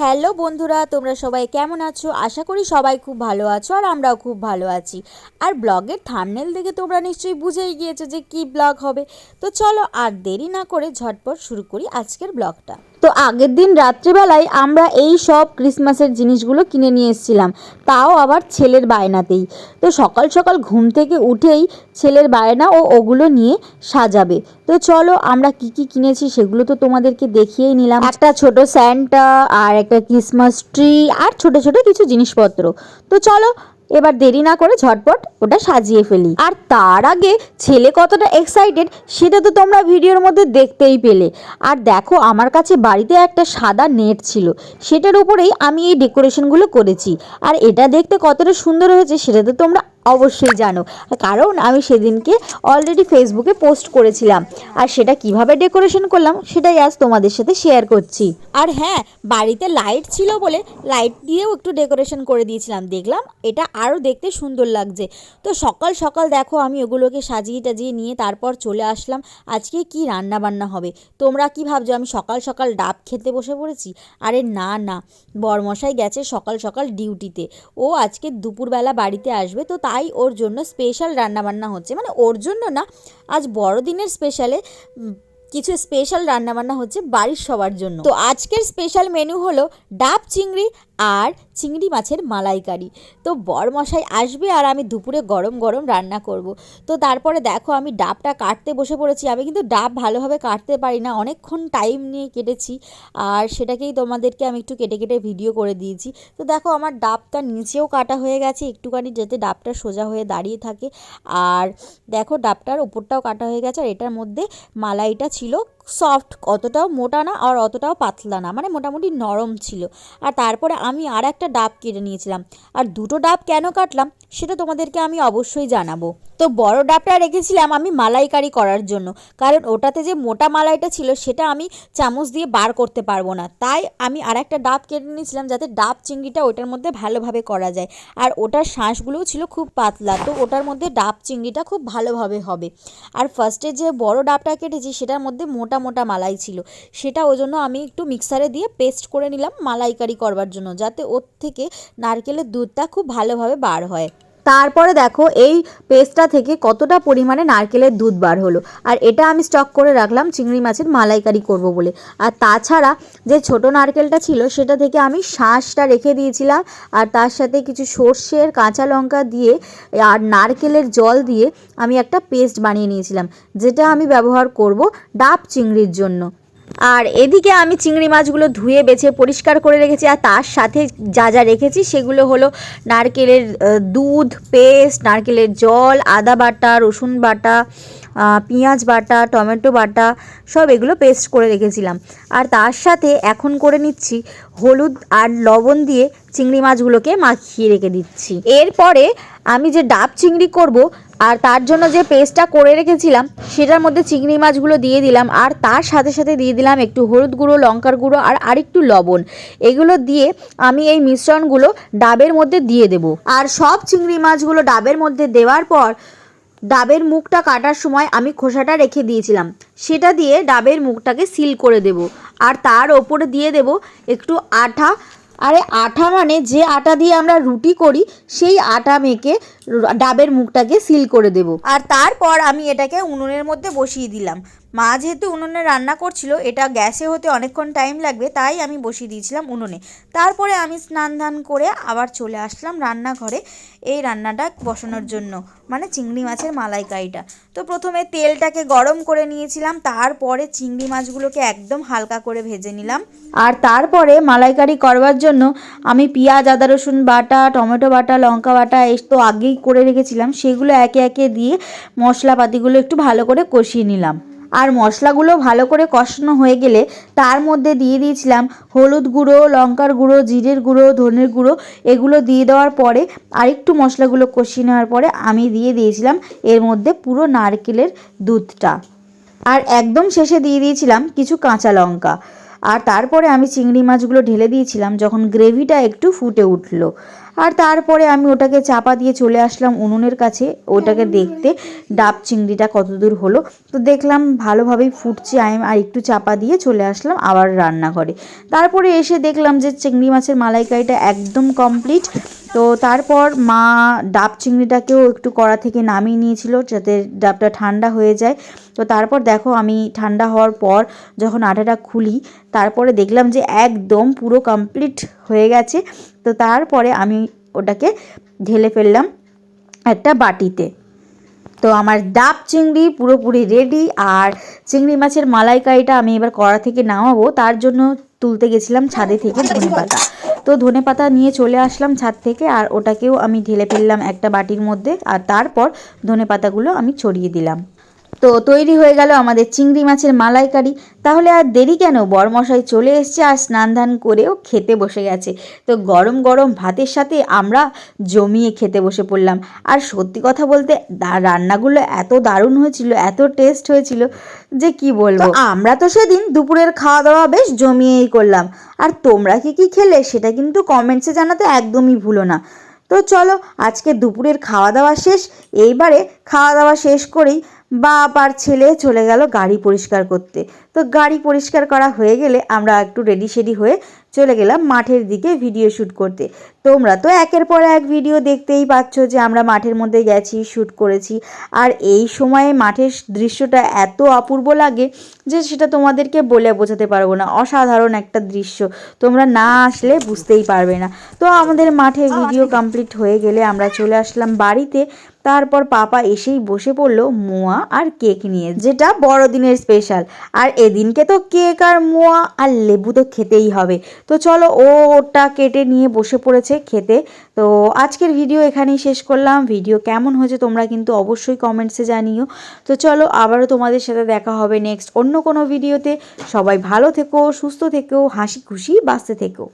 Hello বন্ধুরা, তোমরা সবাই কেমন আছো? আশা করি সবাই খুব ভালো আছো আর আমরাও খুব ভালো আছি। আর ব্লগের থামনেল দেখে তোমরা নিশ্চয়ই বুঝেই গিয়েছো যে কি ব্লগ হবে। তো চলো আর দেরি না করে ঝটপট শুরু করি আজকের ব্লগটা। তো আগের দিন রাত্রিবেলায় আমরা এই সব ক্রিসমাসের জিনিসগুলো কিনে নিয়ে এসেছিলাম। তাও আবার ছেলের বায়নাতেই। তো সকাল সকাল ঘুম থেকে উঠেই ছেলের বায়না ও ওগুলো নিয়ে সাজাবে। তো চলো আমরা কি কি কিনেছি সেগুলো তো তোমাদেরকে দেখিয়েই নিলাম। একটা ছোট স্যান্টা, আর একটা ক্রিসমাস ট্রি, আর ছোট ছোট কিছু জিনিসপত্র। তো চলো এবার দেরি না করে ঝটপট ওটা সাজিয়ে ফেলি। আর তার আগে ছেলে কতটা এক্সাইটেড সেটা তো তোমরা ভিডিওর মধ্যে দেখতেই পেলে। আর দেখো আমার কাছে বাড়িতে একটা সাদা নেট ছিল, সেটার উপরেই আমি এই ডেকোরেশনগুলো করেছি। আর এটা দেখতে কতটা সুন্দর হয়েছে সেটা তো তোমরা অবশ্যই জানো। কারণ আমি সেদিনকে অলরেডি ফেসবুকে পোস্ট করেছিলাম। আর সেটা কীভাবে ডেকোরেশন করলাম, সেটাই আজ তোমাদের সাথে শেয়ার করছি। আর হ্যাঁ বাড়িতে লাইট ছিল বলে লাইট দিয়েও একটু ডেকোরেশন করে দিয়েছিলাম। দেখলাম এটা আরও দেখতে সুন্দর লাগছে। তো সকাল সকাল দেখো, আমি ওগুলোকে সাজিয়ে টাজিয়ে নিয়ে তারপর চলে আসলাম। আজকে কি রান্না বান্না হবে? তোমরা কি ভাবছ, আমি সকাল সকাল ডাব খেতে বসে পড়েছি? আরে না না। বরমশাই গেছে সকাল সকাল ডিউটিতে ও আজকে দুপুরবেলা বাড়িতে আসবে, তো তাই ওর জন্য স্পেশাল রান্নাবান্না হচ্ছে। মানে ওর জন্য না, আজ বড়দিনের স্পেশালে কিছু স্পেশাল রান্নাবান্না হচ্ছে বাড়ির সবার জন্য। তো আজকের স্পেশাল মেনু হলো ডাব চিংড়ি আর চিংড়ি মাছের মালাইকারি। তো বরমশাই আসবে আর আমি দুপুরে গরম গরম রান্না করব। তো তারপরে দেখো আমি ডাবটা কাটতে বসে পড়েছি। আমি কিন্তু ডাব ভালোভাবে কাটতে পারি না। অনেকক্ষণ টাইম নিয়ে কেটেছি। আর সেটাকেই তোমাদেরকে আমি একটু কেটে কেটে ভিডিও করে দিয়েছি। তো দেখো আমার ডাবটা নিচেও কাটা হয়ে গেছে। একটুখানি যাতে ডাবটা সোজা হয়ে দাঁড়িয়ে থাকে। আর দেখো ডাবটার ওপরটাও কাটা হয়ে গেছে। আর এটার মধ্যে মালাইটা ছিল সফট অতটাও মোটা না আর অতটাও পাতলা না মানে মোটামুটি নরম ছিল। আর তারপরে আমি আর একটা ডাব কেটে নিয়েছিলাম। আর দুটো ডাব কেন কাটলাম সেটা তোমাদেরকে আমি অবশ্যই জানাব। তো বড় ডাবটা রেখেছিলাম আমি মালাইকারি করার জন্য, কারণ ওটাতে যে মোটা মালাইটা ছিল সেটা আমি চামচ দিয়ে বার করতে পারব না। তাই আমি আর একটা ডাব কেটে নিয়েছিলাম যাতে ডাব চিংড়িটা ওটার মধ্যে ভালোভাবে করা যায়। আর ওটার শাঁসগুলোও ছিল খুব পাতলা, তো ওটার মধ্যে ডাব চিংড়িটা খুব ভালোভাবে হবে। আর ফার্স্টে যে বড় ডাবটা কেটেছি সেটার মধ্যে মোটা মোটা মালাই ছিল। সেটা ওই জন্য আমি একটু মিক্সারে দিয়ে পেস্ট করে নিলাম মালাইকারি করবার জন্য, যাতে ওর থেকে নারকেলের দুধটা খুব ভালোভাবে বার হয়। তারপরে দেখো এই পেস্টটা থেকে কতটা পরিমাণে নারকেলের দুধ বার হলো। আর এটা আমি স্টক করে রাখলাম, চিংড়ি মাছের মালাইকারি করব বলে। আর তাছাড়া যে ছোট নারকেলটা ছিল, সেটা থেকে আমি শাঁসটা রেখে দিয়েছিলাম। আর তার সাথে কিছু সর্ষের কাঁচা লঙ্কা দিয়ে, আর নারকেলের জল দিয়ে আমি একটা পেস্ট বানিয়ে নিয়েছিলাম, যেটা আমি ব্যবহার করব ডাব চিংড়ির জন্য। আর এদিকে আমি চিংড়ি মাছগুলো ধুয়ে, বেছে, পরিষ্কার করে রেখেছি আর তার সাথে যা যা রেখেছি সেগুলো হলো নারকেলের দুধ, পেস্ট, নারকেলের জল, আদা বাটা, রসুন বাটা পেঁয়াজ বাটা, টমেটো বাটা, সব এগুলো পেস্ট করে রেখেছিলাম। আর তার সাথে এখন করে নিচ্ছি হলুদ আর লবণ দিয়ে চিংড়ি মাছগুলোকে মাখিয়ে রেখে দিচ্ছি। এরপরে আমি যে ডাব চিংড়ি করব আর তার জন্য যে পেস্টটা করে রেখেছিলাম, সেটার মধ্যে চিংড়ি মাছগুলো দিয়ে দিলাম, আর তার সাথে সাথে দিয়ে দিলাম একটু হলুদ গুঁড়ো, লঙ্কার গুঁড়ো, আর আরেকটু লবণ। এগুলো দিয়ে আমি এই মিশ্রণগুলো ডাবের মধ্যে দিয়ে দেব। আর সব চিংড়ি মাছগুলো ডাবের মধ্যে দেওয়ার পর, ডাবের মুখটা কাটার সময় আমি খোসাটা রেখে দিয়েছিলাম। সেটা দিয়ে ডাবের মুখটাকে সিল করে দেব। আর তার ওপরে দিয়ে দেব একটু আঠা। আরে আঠা মানে যে আটা দিয়ে আমরা রুটি করি, সেই আটা মেখে ডাবের মুখটাকে সিল করে দেব। আর তারপর আমি এটাকে উনুনের মধ্যে বসিয়ে দিলাম। মা যেহেতু উনুনে রান্না করছিল, এটা গ্যাসে হতে অনেকক্ষণ টাইম লাগবে, তাই আমি বসিয়ে দিয়েছিলাম উনুনে। তারপরে আমি স্নান ধান করে আবার চলে আসলাম রান্নাঘরে এই রান্নাটা বসানোর জন্য মানে চিংড়ি মাছের মালাইকারিটা। তো প্রথমে তেলটাকে গরম করে নিয়েছিলাম, তারপরে চিংড়ি মাছগুলোকে একদম হালকা করে ভেজে নিলাম। আর তারপরে মালাইকারি করবার জন্য আমি পেঁয়াজ, আদা রসুন বাটা, টমেটো বাটা, লঙ্কা বাটা, এই তো আগেই করে রেখেছিলাম, সেগুলো একে একে দিয়ে মশলাপাতিগুলো একটু ভালো করে কষিয়ে নিলাম। আর মশলাগুলো ভালো করে কষানো হয়ে গেলে তার মধ্যে দিয়ে দিয়েছিলাম হলুদ গুঁড়ো, লঙ্কার গুঁড়ো, জিরের গুঁড়ো, ধনের গুঁড়ো, এগুলো দিয়ে দেওয়ার পরে আরেকটু মশলাগুলো কষিয়ে নেওয়ার পরে আমি দিয়ে দিয়েছিলাম এর মধ্যে পুরো নারকেলের দুধটা। আর একদম শেষে দিয়ে দিয়েছিলাম কিছু কাঁচা লঙ্কা। আর তারপরে আমি চিংড়ি মাছগুলো ঢেলে দিয়েছিলাম যখন গ্রেভিটা একটু ফুটে উঠল। আর তারপরে আমি ওটাকে চাপা দিয়ে চলে আসলাম উনুনের কাছে ওটাকে দেখতে ডাব চিংড়িটা কতদূর হলো। তো দেখলাম ভালোভাবেই ফুটছে আমি আর একটু চাপা দিয়ে চলে আসলাম আবার রান্নাঘরে। তারপরে এসে দেখলাম যে চিংড়ি মাছের মালাইকারিটা একদম কমপ্লিট তো তারপর মা ডাব চিংড়িটাকেও একটু কড়া থেকে নামিয়ে নিয়েছিল যাতে ডাবটা ঠান্ডা হয়ে যায়। তো তারপর দেখো আমি ঠান্ডা হওয়ার পর যখন আটাটা খুলি, তারপরে দেখলাম যে একদম পুরো কমপ্লিট হয়ে গেছে। তো তারপরে আমি ওটাকে ঢেলে ফেললাম একটা বাটিতে। তো আমার ডাব চিংড়ি পুরোপুরি রেডি আর চিংড়ি মাছের মালাইকারিটা আমি এবার কড়া থেকে নামাবো, তার জন্য তুলতে গেছিলাম ছাদে থেকে ধনে পাতা তো ধনে পাতা নিয়ে চলে আসলাম ছাদ থেকে, আর ওটাকেও আমি ঢেলে ফেললাম একটা বাটির মধ্যে, আর তারপর ধনে পাতাগুলো আমি ছড়িয়ে দিলাম। তো তৈরি হয়ে গেল আমাদের চিংড়ি মাছের মালাইকারি। তাহলে আর দেরি কেন? বরমশাই চলে এসছে আর স্নান ধান করেও খেতে বসে গেছে। তো গরম গরম ভাতের সাথে আমরা জমিয়ে খেতে বসে পড়লাম। আর সত্যি কথা বলতে রান্নাগুলো এত দারুণ হয়েছিল, এত টেস্ট হয়েছিল যে কি বলব। আমরা তো সেদিন দুপুরের খাওয়া দাওয়া বেশ জমিয়েই করলাম। আর তোমরা কি কি খেলে সেটা কিন্তু কমেন্টসে জানাতে একদমই ভুলো না। তো চলো আজকে দুপুরের খাওয়া দাওয়া শেষ, এইবারে খাওয়া দাওয়া শেষ করেই বাপ আর ছেলে চলে গেল গাড়ি পরিষ্কার করতে। তো গাড়ি পরিষ্কার করা হয়ে গেলে আমরা একটু রেডি সেডি হয়ে চলে গেলাম মাঠের দিকে ভিডিও শ্যুট করতে। তোমরা তো একের পর এক ভিডিও দেখতেই পাচ্ছ যে আমরা মাঠের মধ্যে গেছি শ্যুট করেছি। আর এই সময়ে মাঠের দৃশ্যটা এত অপূর্ব লাগে যে সেটা তোমাদেরকে বলে বোঝাতে পারব না। অসাধারণ একটা দৃশ্য। তোমরা না আসলে বুঝতেই পারবে না। তো আমাদের মাঠে ভিডিও কমপ্লিট হয়ে গেলে আমরা চলে আসলাম বাড়িতে। তারপর পাপা এসেই বসে পড়ল মোয়া আর কেক নিয়ে, যেটা বড়দিনের স্পেশাল আর এদিনকে তো কেক আর মোয়া আর লেবু তো খেতেই হবে। তো চলো ও ওটা কেটে নিয়ে বসে পড়েছে খেতে। তো আজকের ভিডিও এখানেই শেষ করলাম। ভিডিও কেমন হয়েছে তোমরা কিন্তু অবশ্যই কমেন্টসে জানিও। তো চলো আবারও তোমাদের সাথে দেখা হবে নেক্সট অন্য কোনো ভিডিওতে সবাই ভালো থেকো, সুস্থ থেকো, হাসি খুশি, বাঁচতে থেকো।